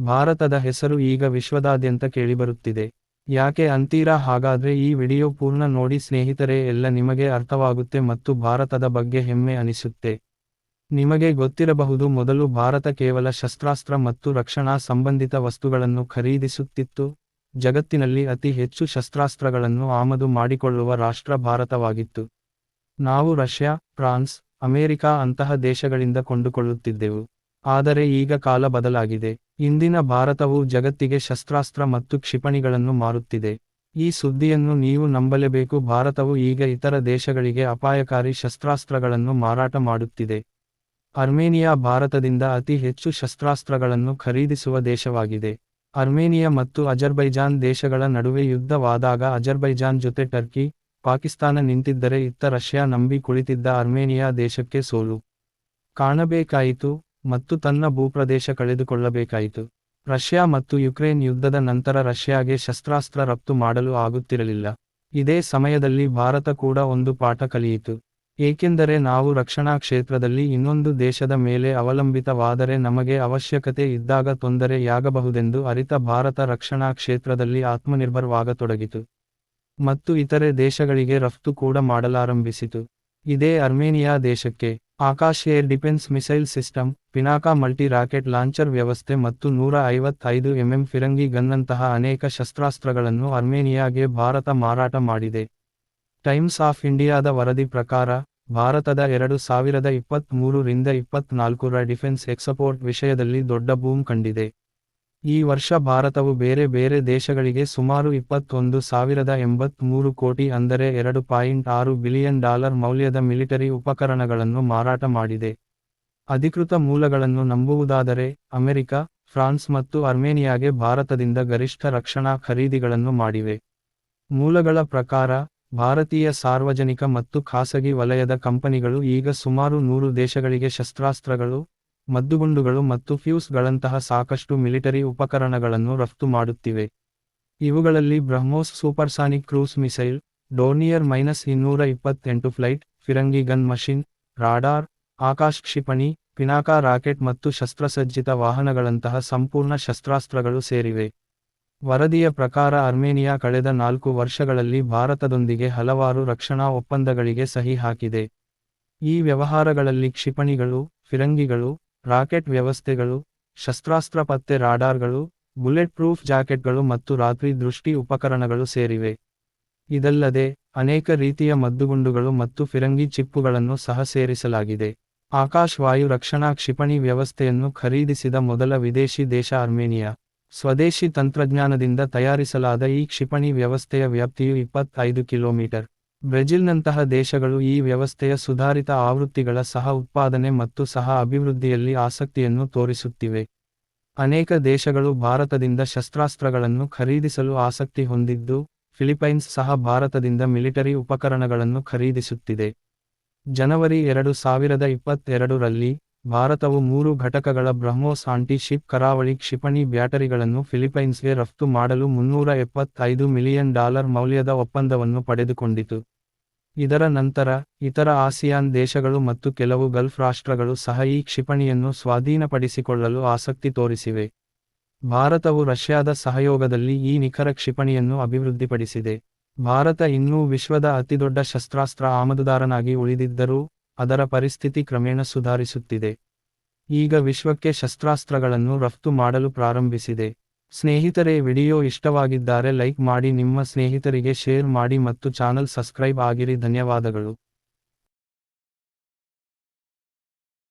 ಭಾರತದ ಹೆಸರು ಈಗ ವಿಶ್ವದಾದ್ಯಂತ ಕೇಳಿಬರುತ್ತಿದೆ. ಯಾಕೆ ಅಂತೀರಾ? ಹಾಗಾದ್ರೆ ಈ ವಿಡಿಯೋ ಪೂರ್ಣ ನೋಡಿ ಸ್ನೇಹಿತರೆ, ಎಲ್ಲ ನಿಮಗೆ ಅರ್ಥವಾಗುತ್ತೆ ಮತ್ತು ಭಾರತದ ಬಗ್ಗೆ ಹೆಮ್ಮೆ ಅನಿಸುತ್ತೆ. ನಿಮಗೆ ಗೊತ್ತಿರಬಹುದು, ಮೊದಲು ಭಾರತ ಕೇವಲ ಶಸ್ತ್ರಾಸ್ತ್ರ ಮತ್ತು ರಕ್ಷಣಾ ಸಂಬಂಧಿತ ವಸ್ತುಗಳನ್ನು ಖರೀದಿಸುತ್ತಿತ್ತು. ಜಗತ್ತಿನಲ್ಲಿ ಅತಿ ಹೆಚ್ಚು ಶಸ್ತ್ರಾಸ್ತ್ರಗಳನ್ನು ಆಮದು ಮಾಡಿಕೊಳ್ಳುವ ರಾಷ್ಟ್ರ ಭಾರತವಾಗಿತ್ತು. ನಾವು ರಷ್ಯಾ, ಫ್ರಾನ್ಸ್, ಅಮೆರಿಕಾ ಅಂತಹ ದೇಶಗಳಿಂದ ಕೊಂಡುಕೊಳ್ಳುತ್ತಿದ್ದೆವು. ಆದರೆ ಈಗ ಕಾಲ ಬದಲಾಗಿದೆ. ಇಂದಿನ ಭಾರತವು ಜಗತ್ತಿಗೆ ಶಸ್ತ್ರಾಸ್ತ್ರ ಮತ್ತು ಕ್ಷಿಪಣಿಗಳನ್ನು ಮಾರುತ್ತಿದೆ. ಈ ಸುದ್ದಿಯನ್ನು ನೀವು ನಂಬಲೇಬೇಕು. ಭಾರತವು ಈಗ ಇತರ ದೇಶಗಳಿಗೆ ಅಪಾಯಕಾರಿ ಶಸ್ತ್ರಾಸ್ತ್ರಗಳನ್ನು ಮಾರಾಟ ಮಾಡುತ್ತಿದೆ. ಅರ್ಮೇನಿಯಾ ಭಾರತದಿಂದ ಅತಿ ಹೆಚ್ಚು ಶಸ್ತ್ರಾಸ್ತ್ರಗಳನ್ನು ಖರೀದಿಸುವ ದೇಶವಾಗಿದೆ. ಅರ್ಮೇನಿಯಾ ಮತ್ತು ಅಜರ್ಬೈಜಾನ್ ದೇಶಗಳ ನಡುವೆ ಯುದ್ಧವಾದಾಗ ಅಜರ್ಬೈಜಾನ್ ಜೊತೆ ಟರ್ಕಿ, ಪಾಕಿಸ್ತಾನ ನಿಂತಿದ್ದರೆ ಇತ್ತ ರಷ್ಯಾ ನಂಬಿ ಕುಳಿತಿದ್ದ ಅರ್ಮೇನಿಯಾ ದೇಶಕ್ಕೆ ಸೋಲು. ಕಾಣಬೇಕಾಯಿತು. ಮತ್ತು ತನ್ನ ಭೂಪ್ರದೇಶ ಕಳೆದುಕೊಳ್ಳಬೇಕಾಯಿತು. ರಷ್ಯಾ ಮತ್ತು ಯುಕ್ರೇನ್ ಯುದ್ಧದ ನಂತರ ರಷ್ಯಾಗೆ ಶಸ್ತ್ರಾಸ್ತ್ರ ರಫ್ತು ಮಾಡಲು ಆಗುತ್ತಿರಲಿಲ್ಲ. ಇದೇ ಸಮಯದಲ್ಲಿ ಭಾರತ ಕೂಡ ಒಂದು ಪಾಠ ಕಲಿಯಿತು. ಏಕೆಂದರೆ ನಾವು ರಕ್ಷಣಾ ಕ್ಷೇತ್ರದಲ್ಲಿ ಇನ್ನೊಂದು ದೇಶದ ಮೇಲೆ ಅವಲಂಬಿತವಾದರೆ ನಮಗೆ ಅವಶ್ಯಕತೆ ಇದ್ದಾಗ ತೊಂದರೆಯಾಗಬಹುದೆಂದು ಅರಿತ ಭಾರತ ರಕ್ಷಣಾ ಕ್ಷೇತ್ರದಲ್ಲಿ ಆತ್ಮನಿರ್ಭರವಾಗತೊಡಗಿತು. ಮತ್ತು ಇತರೆ ದೇಶಗಳಿಗೆ ರಫ್ತು ಕೂಡ ಮಾಡಲಾರಂಭಿಸಿತು. ಇದೇ ಅರ್ಮೇನಿಯಾ ದೇಶಕ್ಕೆ. Akash air defence missile system, Pinaka multi rocket launcher ವ್ಯವಸ್ಥೆ ಮತ್ತು ನೂರ ಐವತ್ತೈದು ಎಂಎಂ ಫಿರಂಗಿ ಗನ್ನಂತಹ ಅನೇಕ ಶಸ್ತ್ರಾಸ್ತ್ರಗಳನ್ನು ಅರ್ಮೇನಿಯಾಗೆ ಭಾರತ ಮಾರಾಟ ಮಾಡಿದೆ. ಟೈಮ್ಸ್ ಆಫ್ ಇಂಡಿಯಾದ ವರದಿ ಪ್ರಕಾರ, ಭಾರತದ ಎರಡು ಸಾವಿರದ ಇಪ್ಪತ್ತ್ಮೂರರಿಂದ ಇಪ್ಪತ್ನಾಲ್ಕರ ಡಿಫೆನ್ಸ್ ಎಕ್ಸಪೋರ್ಟ್ ವಿಷಯದಲ್ಲಿ ದೊಡ್ಡ ಬೂಮ್ ಕಂಡಿದೆ. ಈ ವರ್ಷ ಭಾರತವು ಬೇರೆ ಬೇರೆ ದೇಶಗಳಿಗೆ ಸುಮಾರು ಇಪ್ಪತ್ತೊಂದು ಸಾವಿರದ ಎಂಬತ್ಮೂರು ಕೋಟಿ ಅಂದರೆ ಎರಡು ಪಾಯಿಂಟ್ ಆರು ಬಿಲಿಯನ್ ಡಾಲರ್ ಮೌಲ್ಯದ ಮಿಲಿಟರಿ ಉಪಕರಣಗಳನ್ನು ಮಾರಾಟ ಮಾಡಿದೆ. ಅಧಿಕೃತ ಮೂಲಗಳನ್ನು ನಂಬುವುದಾದರೆ, ಅಮೆರಿಕ, ಫ್ರಾನ್ಸ್ ಮತ್ತು ಅರ್ಮೇನಿಯಾಗೆ ಭಾರತದಿಂದ ಗರಿಷ್ಠ ರಕ್ಷಣಾ ಖರೀದಿಗಳನ್ನು ಮಾಡಿವೆ. ಮೂಲಗಳ ಪ್ರಕಾರ, ಭಾರತೀಯ ಸಾರ್ವಜನಿಕ ಮತ್ತು ಖಾಸಗಿ ವಲಯದ ಕಂಪನಿಗಳು ಈಗ ಸುಮಾರು ನೂರು ದೇಶಗಳಿಗೆ ಶಸ್ತ್ರಾಸ್ತ್ರಗಳು ಮದ್ದುಗುಂಡುಗಳು ಮತ್ತು ಫ್ಯೂಸ್ಗಳಂತಹ ಸಾಕಷ್ಟು ಮಿಲಿಟರಿ ಉಪಕರಣಗಳನ್ನು ರಫ್ತು ಮಾಡುತ್ತಿವೆ. ಇವುಗಳಲ್ಲಿ BrahMos supersonic cruise missile, Dornier minus ಇನ್ನೂರ ಇಪ್ಪತ್ತೆಂಟು ಫ್ಲೈಟ್, ಫಿರಂಗಿ ಗನ್ ಮಷಿನ್, ರಾಡಾರ್, ಆಕಾಶ್ ಕ್ಷಿಪಣಿ, ಪಿನಾಕಾ ರಾಕೆಟ್ ಮತ್ತು ಶಸ್ತ್ರಸಜ್ಜಿತ ವಾಹನಗಳಂತಹ ಸಂಪೂರ್ಣ ಶಸ್ತ್ರಾಸ್ತ್ರಗಳು ಸೇರಿವೆ. ವರದಿಯ ಪ್ರಕಾರ ಅರ್ಮೇನಿಯಾ ಕಳೆದ ನಾಲ್ಕು ವರ್ಷಗಳಲ್ಲಿ ಭಾರತದೊಂದಿಗೆ ಹಲವಾರು ರಕ್ಷಣಾ ಒಪ್ಪಂದಗಳಿಗೆ ಸಹಿ ಹಾಕಿದೆ. ಈ ವ್ಯವಹಾರಗಳಲ್ಲಿ ಕ್ಷಿಪಣಿಗಳು, ಫಿರಂಗಿಗಳು ರಾಕೆಟ್ ವ್ಯವಸ್ಥೆಗಳು, ಶಸ್ತ್ರಾಸ್ತ್ರ ಪತ್ತೆ ರಾಡಾರ್ಗಳು ಬುಲೆಟ್ ಪ್ರೂಫ್ ಜಾಕೆಟ್ಗಳು ಮತ್ತು ರಾತ್ರಿ ದೃಷ್ಟಿ ಉಪಕರಣಗಳು ಸೇರಿವೆ. ಇದಲ್ಲದೆ, ಅನೇಕ ರೀತಿಯ ಮದ್ದುಗುಂಡುಗಳು ಮತ್ತು ಫಿರಂಗಿ ಚಿಪ್ಪುಗಳನ್ನು ಸಹ ಸೇರಿಸಲಾಗಿದೆ. ಆಕಾಶ್ ವಾಯು ರಕ್ಷಣಾ ಕ್ಷಿಪಣಿ ವ್ಯವಸ್ಥೆಯನ್ನು ಖರೀದಿಸಿದ ಮೊದಲ ವಿದೇಶಿ ದೇಶ ಅರ್ಮೇನಿಯಾ. ಸ್ವದೇಶಿ ತಂತ್ರಜ್ಞಾನದಿಂದ ತಯಾರಿಸಲಾದ ಈ ಕ್ಷಿಪಣಿ ವ್ಯವಸ್ಥೆಯ ವ್ಯಾಪ್ತಿಯು ಇಪ್ಪತ್ತೈದು ಕಿಲೋಮೀಟರ್. ಬ್ರೆಜಿಲ್ನಂತಹ ದೇಶಗಳು ಈ ವ್ಯವಸ್ಥೆಯ ಸುಧಾರಿತ ಆವೃತ್ತಿಗಳ ಸಹ ಉತ್ಪಾದನೆ ಮತ್ತು ಸಹ ಅಭಿವೃದ್ಧಿಯಲ್ಲಿ ಆಸಕ್ತಿಯನ್ನು ತೋರಿಸುತ್ತಿವೆ. ಅನೇಕ ದೇಶಗಳು ಭಾರತದಿಂದ ಶಸ್ತ್ರಾಸ್ತ್ರಗಳನ್ನು ಖರೀದಿಸಲು ಆಸಕ್ತಿ ಹೊಂದಿದ್ದು, ಫಿಲಿಪೈನ್ಸ್ ಸಹ ಭಾರತದಿಂದ ಮಿಲಿಟರಿ ಉಪಕರಣಗಳನ್ನು ಖರೀದಿಸುತ್ತಿದೆ. ಜನವರಿ ಎರಡು ಸಾವಿರದ ಇಪ್ಪತ್ತೆರಡರಲ್ಲಿ ಭಾರತವು ಮೂರು ಘಟಕಗಳ ಬ್ರಹ್ಮೋಸ್ ಆಂಟಿ ಶಿಪ್ ಕರಾವಳಿ ಕ್ಷಿಪಣಿ ಬ್ಯಾಟರಿಗಳನ್ನು ಫಿಲಿಪೈನ್ಸ್ಗೆ ರಫ್ತು ಮಾಡಲು ಮುನ್ನೂರ ಎಪ್ಪತ್ತೈದು ಮಿಲಿಯನ್ ಡಾಲರ್ ಮೌಲ್ಯದ ಒಪ್ಪಂದವನ್ನು ಪಡೆದುಕೊಂಡಿತು. ಇದರ ನಂತರ, ಇತರ ಆಸಿಯಾನ್ ದೇಶಗಳು ಮತ್ತು ಕೆಲವು ಗಲ್ಫ್ ರಾಷ್ಟ್ರಗಳು ಸಹ ಈ ಕ್ಷಿಪಣಿಯನ್ನು ಸ್ವಾಧೀನಪಡಿಸಿಕೊಳ್ಳಲು ಆಸಕ್ತಿ ತೋರಿಸಿವೆ. ಭಾರತವು ರಷ್ಯಾದ ಸಹಯೋಗದಲ್ಲಿ ಈ ನಿಖರ ಕ್ಷಿಪಣಿಯನ್ನು ಅಭಿವೃದ್ಧಿಪಡಿಸಿದೆ. ಭಾರತ ಇನ್ನೂ ವಿಶ್ವದ ಅತಿದೊಡ್ಡ ಶಸ್ತ್ರಾಸ್ತ್ರ ಆಮದುದಾರನಾಗಿ ಉಳಿದಿದ್ದರೂ ಅದರ ಪರಿಸ್ಥಿತಿ ಕ್ರಮೇಣ ಸುಧಾರಿಸುತ್ತಿದೆ. ಈಗ ವಿಶ್ವಕ್ಕೆ ಶಸ್ತ್ರಾಸ್ತ್ರಗಳನ್ನು ರಫ್ತು ಮಾಡಲು ಪ್ರಾರಂಭಿಸಿದೆ. ಸ್ನೇಹಿತರೆ, ವಿಡಿಯೋ ಇಷ್ಟವಾಗಿದ್ದಾರೆ ಲೈಕ್ ಮಾಡಿ, ನಿಮ್ಮ ಸ್ನೇಹಿತರಿಗೆ ಶೇರ್ ಮಾಡಿ ಮತ್ತು ಚಾನಲ್ ಸಬ್ಸ್ಕ್ರೈಬ್ ಆಗಿರಿ. ಧನ್ಯವಾದಗಳು.